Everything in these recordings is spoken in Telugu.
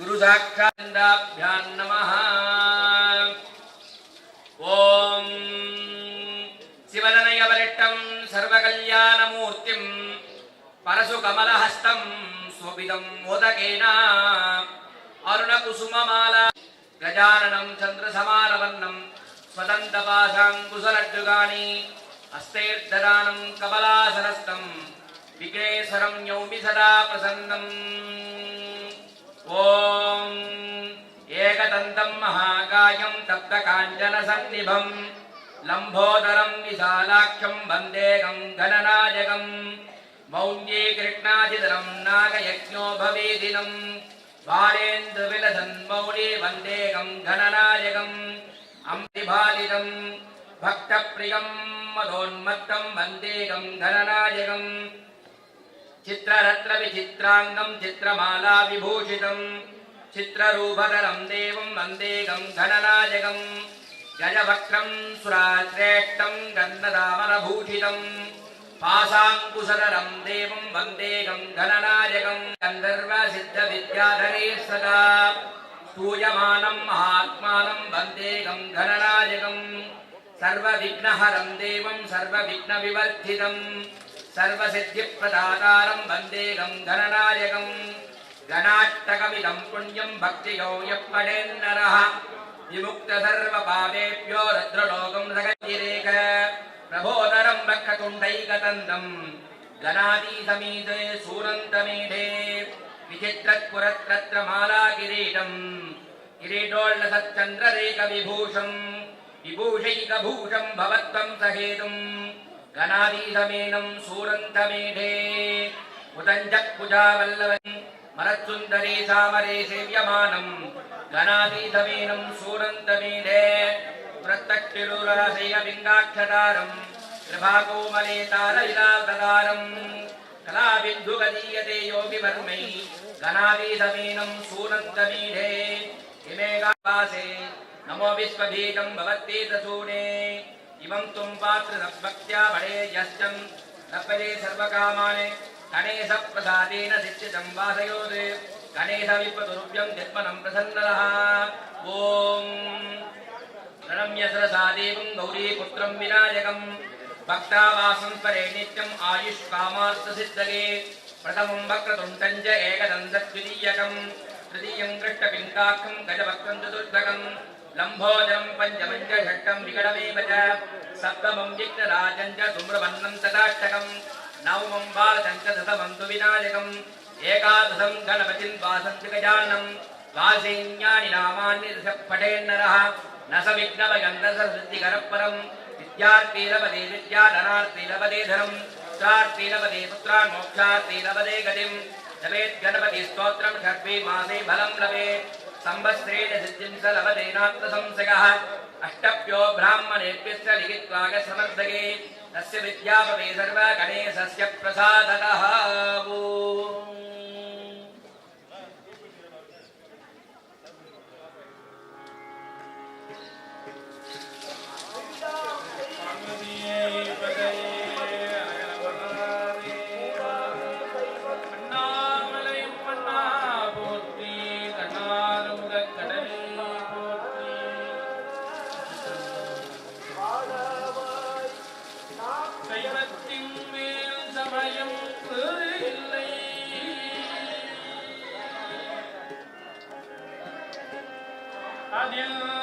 గురు సాక్షాందాభ్యాం నమః ఓం శివదనయవరిట్టం సర్వకల్యాణమూర్తిం పరశుకమలహస్తం స్వపిదం మోదకేన అరుణకుసుమమాల గజాననం చంద్రసమారవన్నం స్వదంతపాశాంకుశలడ్డుగాని హస్తైర్దదానం కమలాసనస్థం విఘ్నేశ్వరం న్యౌమి సదా ప్రసన్నం ఓం ఏకదంతం మహాకాయం తప్తకాంచనసన్నిభం లంబోదరం విశాలాక్షం వందేగం గణనాయకం మౌంజీకృష్ణాచితరం నాగయజ్ఞో భవేదినం బాలేంద్రవిలసన్ మౌళి వందేగం గణనాయకం అంబిబాలితం భక్తప్రియం మదోన్మత్తం వందేగం గణనాయకం చిత్రరత్న విచిత్రాంగం చిత్రమాలా విభూషితం చిత్రరూపధరం దేవం వందేగం గణనాయకం గజవక్రం సురాశ్రేష్టం గంధదామరభూషితం పాశాంకుశధరం దేవం వందేగం గణనాయకం గంధర్వ సిద్ధ విద్యాధరే సదా స్తూయమానం మహాత్మానం వందేగం గణనాయకం సర్వవిఘ్నహరం దేవం సర్వవిఘ్నవివర్ధితం సర్వసిద్ధిప్రదాతారం వందేగం గణనాయకం గణాష్టకమిదం పుణ్యం భక్తియో యప్పడేన్నరः విముక్త సర్వపాపేభ్యో రుద్రలోకం సగతిరేక ప్రభోదరం వక్రతుండైకతందం గణాదీ సమీతే సూరంతమీఢే విచిత్రత్పురత్రత్ర మాలా కిరీటం కిరీటోల్లసచ్చంద్రరేక విభూషం విభూషైకభూషం கணாதீதமேனம் சூரந்தமேடே. உதஞ்சக் புஜா வல்லவன் மரச்சுந்தரே சாமரே சேவியமானம். கணாதீதமேனம் சூரந்தமேடே. பிரத்தக்கிருரசைய பிங்காட்சதாரம் கிருபாகோமலே தாரயிலாவதாரம். கலாபிந்துகதீயதே யோகி வர்மை கணாதீதமேனம் சூரந்தமீடே. இமேகாபாசே நமோ விஸ்வபீஜம் பவத்தீதசூனே ఇమం తుం పాత్రభక్త్యా భడే యశ్చం. నపరే సర్వకామాని. గణేశ ప్రసాదేన శిక్షితం వాసయోద్ గణేశ విపతురుభ్యం నిర్మలం ప్రసన్నరః ఓం. ప్రణమ్య సరసాదేవం గౌరీపుత్రం వినాయకం. భక్తావాసం పరే నిత్యం ఆయుష్ కామార్థ సిద్ధగే. ప్రథమం వక్రతుండం చ ఏకదంత ద్వితీయకం తృతీయం కృష్ణపింకాక్షం గజవక్రం చతుర్థకం लम्भोदरं पञ्चमञ्च षट्टं विगडमेव च सप्तमं विघ्नराजं च सुम्रवन्नं तदाष्टकं नवमं बालकं च दशमं तु विनायकम् एकादशं गणपतिं वासन्ति गजानं वासेन्यानि नामानि पठेन्नरः न स विघ्नभयं न स सिद्धिकरपरं विद्यार्थी लभते विद्याधनार्थी लभते धनं पुत्रार्थी लभते पुत्रान् मोक्षार्थी लभते गतिं लभेत् गणपति स्तोत्रं सर्वे मासे फलं लभेत् सम्भस्रेण स लवदेनान्तसंसगः अष्टप्यो ब्राह्मणेभ्यश्च लिखित्वागसमर्थके। तस्य विद्यापवे सर्वगणेशस्य प्रसादतः। Iya.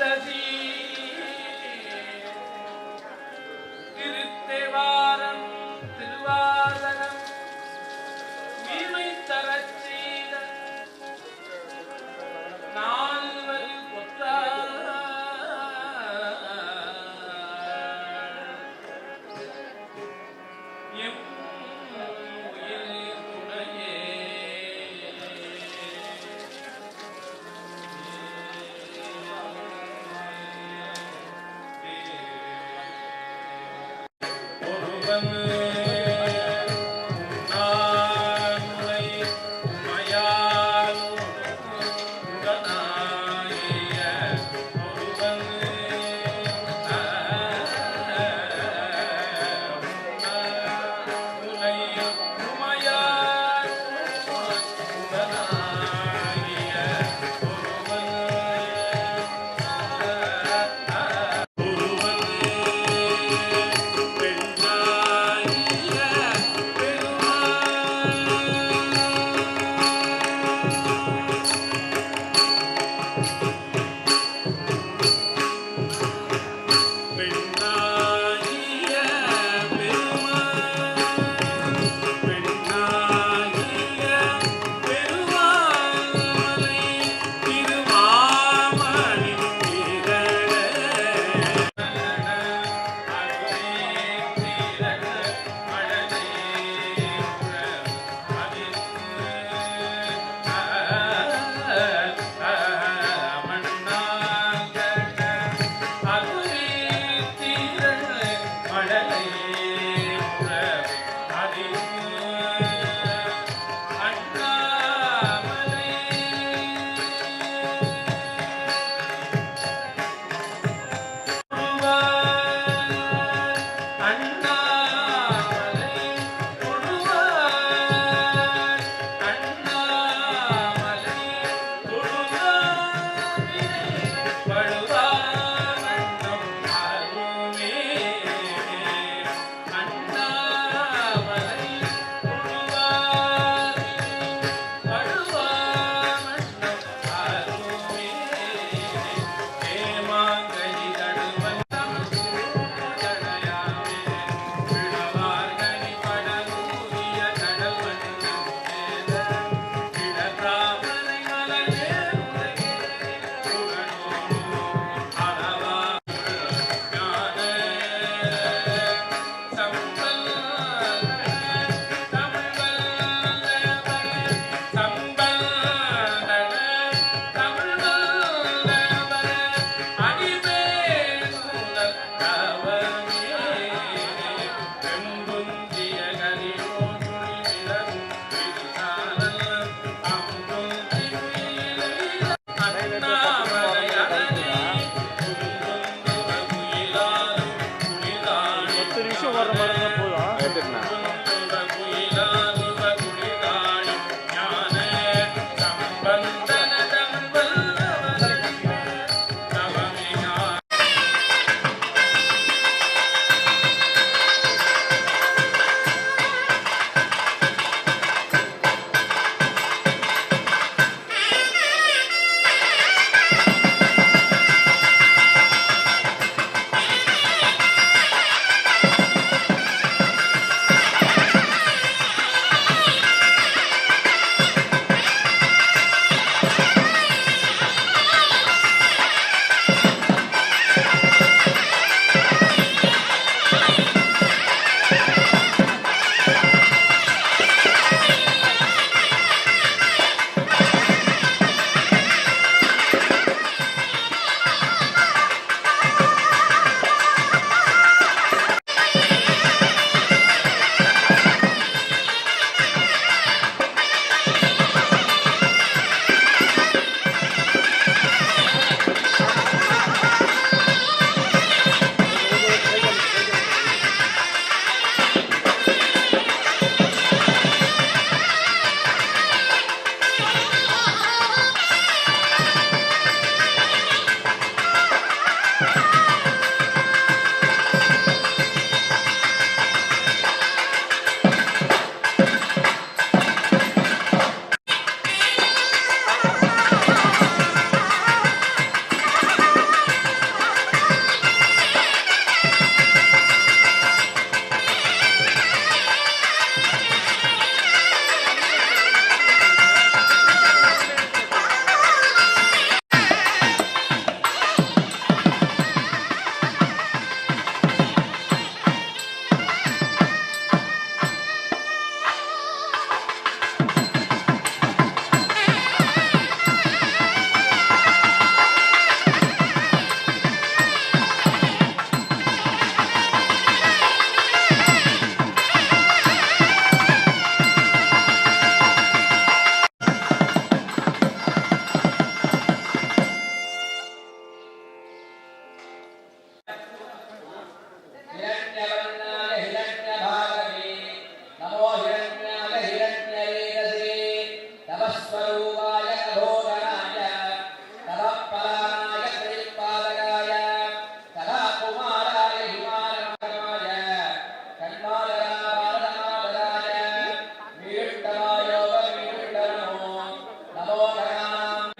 الذي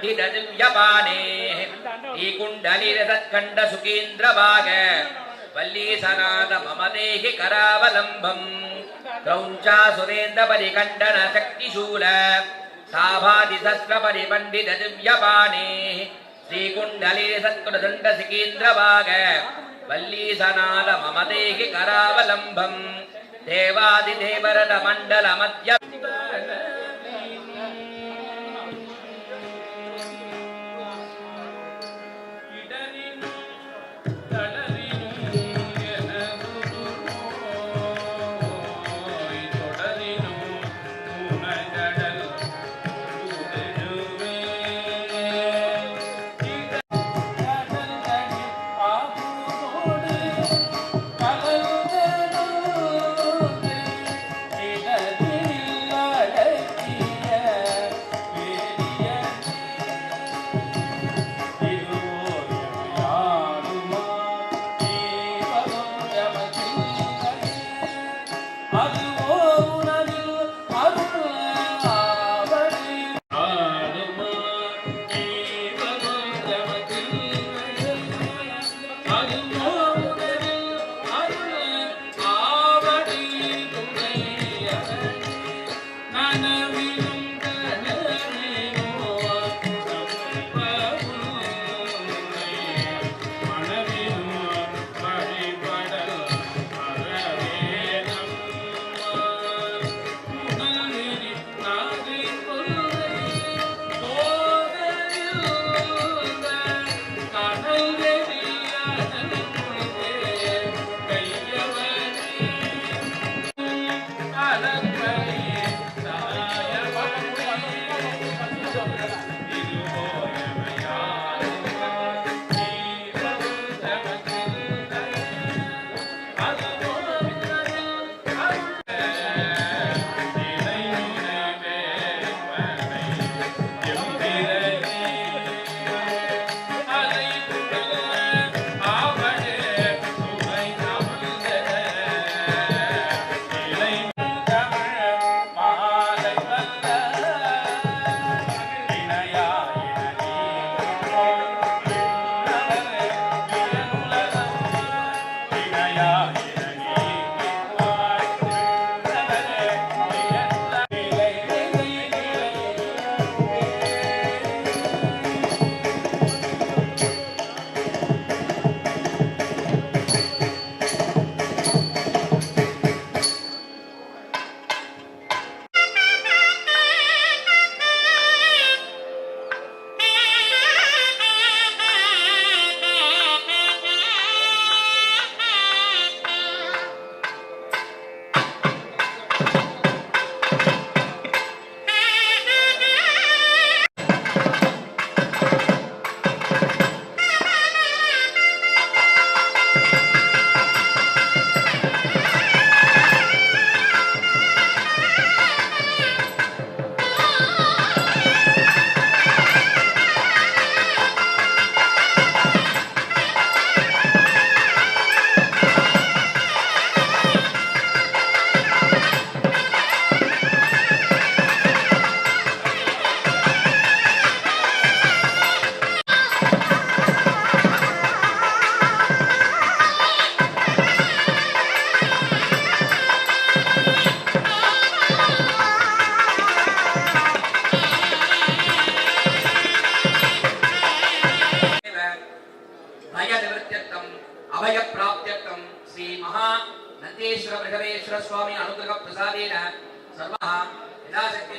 மண்டிடதில்யபானே ஸ்ரீகுண்டலிரசற்கண்ட சுகீந்திரபாக வல்லீசநாத மமதேகி கராவலம்பம் क्रौञ्चा सुरेन्द्रपरिकण्डन शक्तिशूल साभादिसस्रपरिपण्डितदिव्यपाने श्रीकुण्डलीसत्कुटदण्डसिकेन्द्रभाग वल्लीसनाद मम देहि करावलम्बम् देवादिदेवरदमण्डलमद्य స్వామి అనుగ్రహ ప్రసాదేన సర్వ యథాశక్తి